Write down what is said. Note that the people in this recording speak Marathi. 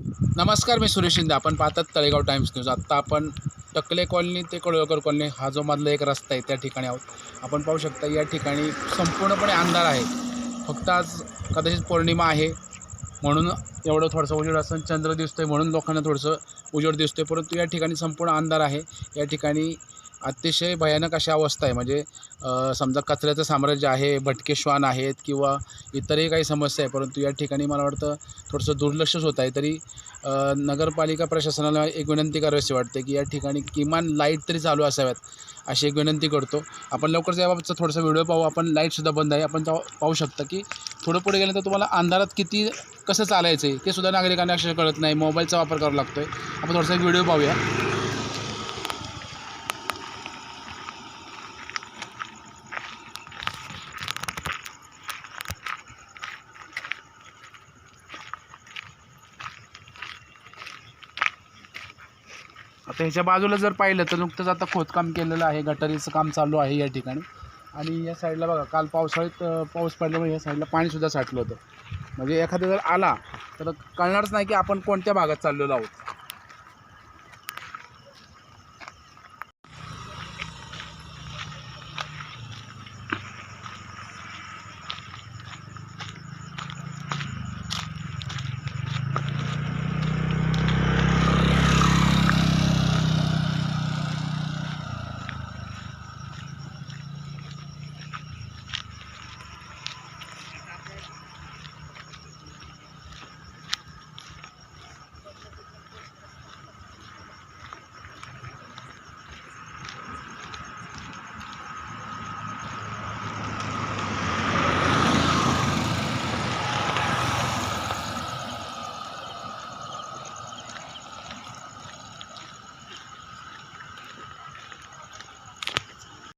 नमस्कार मी सुरेश शिंदे. आपण पाहतात तळेगाव टाइम्स न्यूज. आत्ता आपण टकले कॉलनी ते कळवकर कॉलनी हा जो मधला एक रस्ता आहे त्या ठिकाणी आहोत. आपण पाहू शकता या ठिकाणी संपूर्णपणे अंधार आहे. फक्त आज कदाचित पौर्णिमा आहे. म्हणून एवढं थोडंसं उजेड असं चंद्र दिसतोय म्हणून लोकांना थोडंसं उजेड दिसतोय. परंतु या ठिकाणी संपूर्ण अंधार आहे. या ठिकाणी अतिशय भयानक अशी अवस्था आहे. म्हणजे समजा कचऱ्याचं साम्राज्य आहे भटके श्वान आहेत किंवा इतरही काही समस्या आहे परंतु या ठिकाणी मला वाटतं थोडंसं दुर्लक्षच होत आहे. तरी नगरपालिका प्रशासनाला एक विनंती करावीशी वाटते की या ठिकाणी किमान लाइट तरी चालू असाव्यात अशी एक विनंती करतो. आपण लवकरच याबाबतचा थोडासा व्हिडिओ पाहू. आपण लाईटसुद्धा बंद आहे. आपण पाहू शकता की थोडं पुढे गेल्यानंतर तुम्हाला अंधारात किती कसं चालायचं आहे ते सुद्धा नागरिकांना अक्षर कळत नाही. मोबाईलचा वापर करावा लागतो आहे आपण थोडासा व्हिडिओ पाहूया. आता ह्याच्या बाजूला जर पाहिलं तर नुकतंच आता खोदकाम केलेलं आहे गटारीचं काम चालू आहे या ठिकाणी. आणि या साईडला बघा काल पावसाळ्यात पाऊस पडल्यामुळे या साईडला पाणीसुद्धा साठलं होतं. म्हणजे एखादा जर आला तर कळणारच नाही की आपण कोणत्या भागात चाललेलो आहोत.